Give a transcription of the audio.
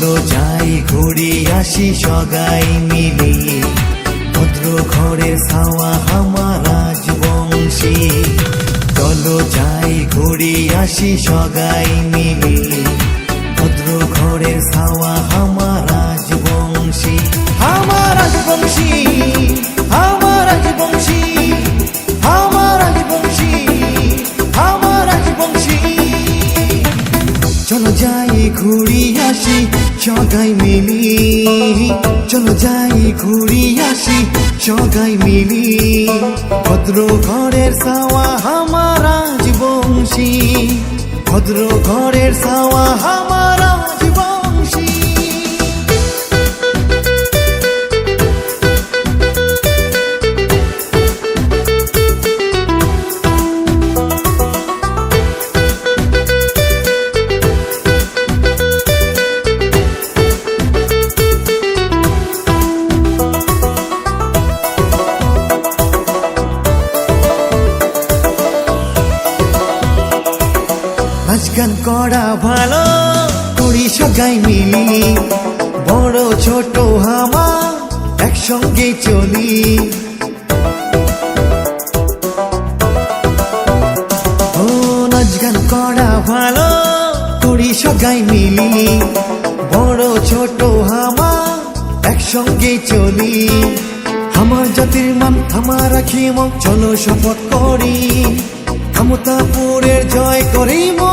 চলো যাই, ঘুরি, আসি সগাই মিলি। ভদ্র ঘরের ছাওয়া আমার রাজবংশী। চলো যাই, ঘুরি, আসি সগাই মিলি। ভদ্র ঘরের ছাওয়া চলো যাই ঘুরি আসি সগাই মিলি। চলো যাই ঘুরি আসি সগাই মিলি। ভদ্র ঘরের সাওয়া আমার রাজবংশী ভদ্র ঘরের সাওয়া আমার রাজবংশী নাচ গান করা ভালো করি সগাই মিলি, বড় ছোট হামা একসঙ্গে চলি। ও নাচ গান করা ভালো করি সগাই মিলি, বড় ছোট হামা একসঙ্গে চলি। আমার জাতির মান থামা রাখি মন, চলো শপথ করি। ক্ষমতাপুরের জয় করি আমার